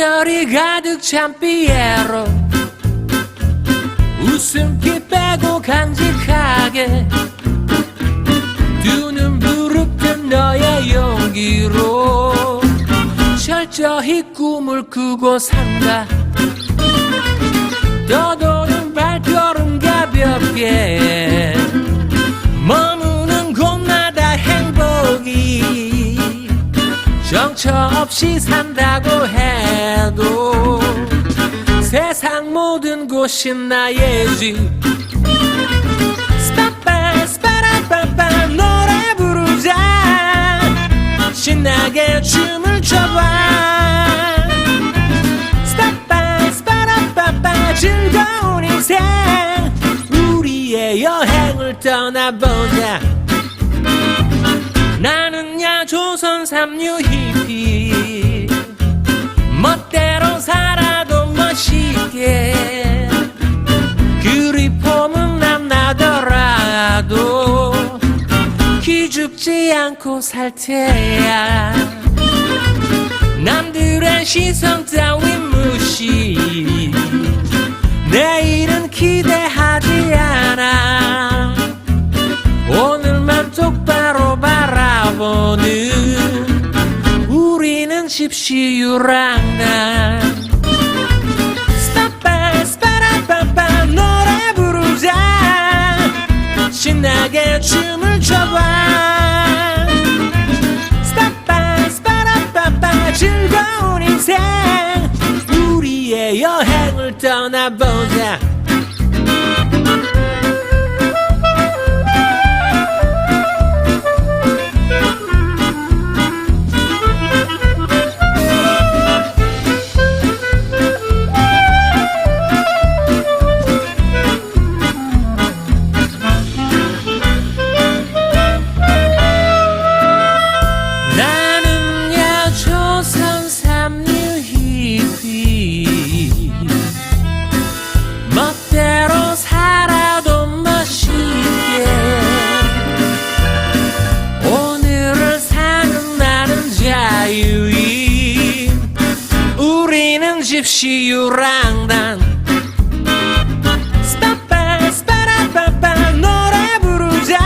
정열이 가득 찬 피에로 웃음기 빼고 간직하게 두 눈 부릅뜬 너의 용기로 철저히 꿈을 꾸고 산다. 떠도는 발걸음 가볍게 정처 없이 산다고 해도 세상 모든 곳이 나의 집. 스파빠 스파라빠빠 노래 부르자. 신나게 춤을 춰봐. 스파빠 스파라빠빠 즐거운 인생. 우리의 여행을 떠나보자 조선 삼류 히피 멋대로 살아도 멋있게 그리 폼은 남나더라도 기죽지 않고 살 테야. 남들의 시선 따윈 무시 바라보는 우리는 십시유랑단 스파빠 스파라빠빠 노래 부르자. 신나게 춤을 춰봐. 스파빠 스파라빠빠 즐거운 인생. 우리의 여행을 떠나보자 우리는 집시 유랑단 스파빠 스파라빠빠 노래 부르자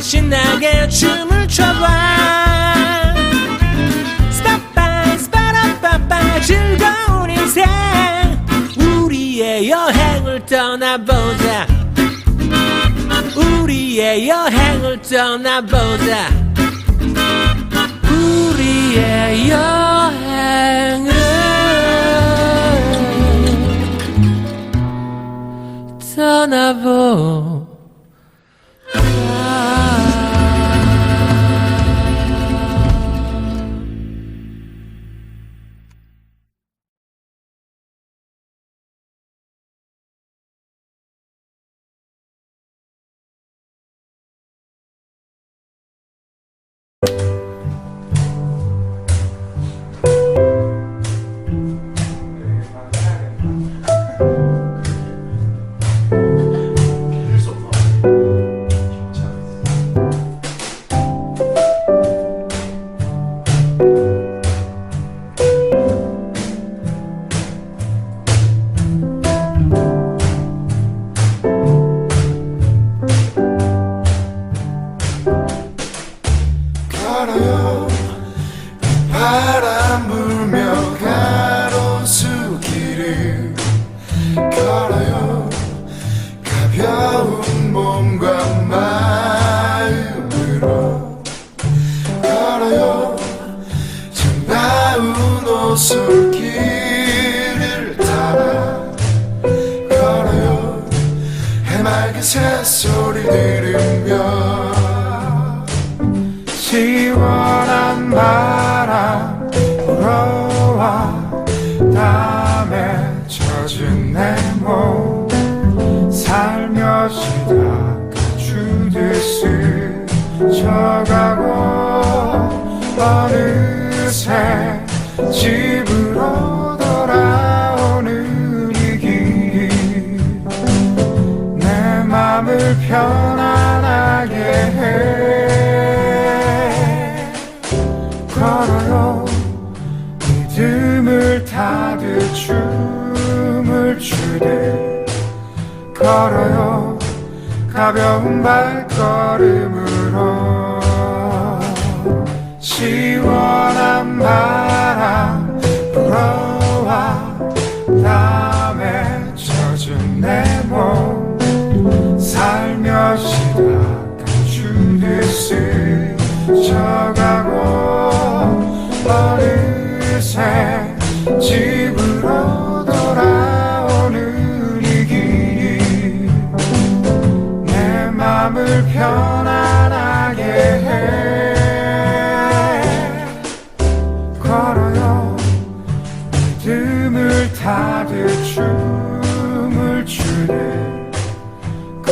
신나게 춤을 춰봐 스파빠 스파라빠빠 즐거운 인생 우리의 여행을 떠나보자 우리의 여행을 떠나보자 우리의 여행 떠나보 걸어요. 바람 불며 가로수길을 걸어요. 가벼운 몸과 마음으로 걸어요. 정다운 오솔길을 따라 걸어요. 해맑은 새소리 들으며 집으로 돌아오는 이 길 내 맘을 편안하게 해 걸어요. 믿음을 타듯 춤을 추듯 걸어요. 가벼운 발걸음으로 시원한 바람 불어와 땀에 젖은 내몸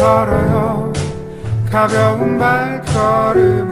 걸어요. 가벼운 발걸음으로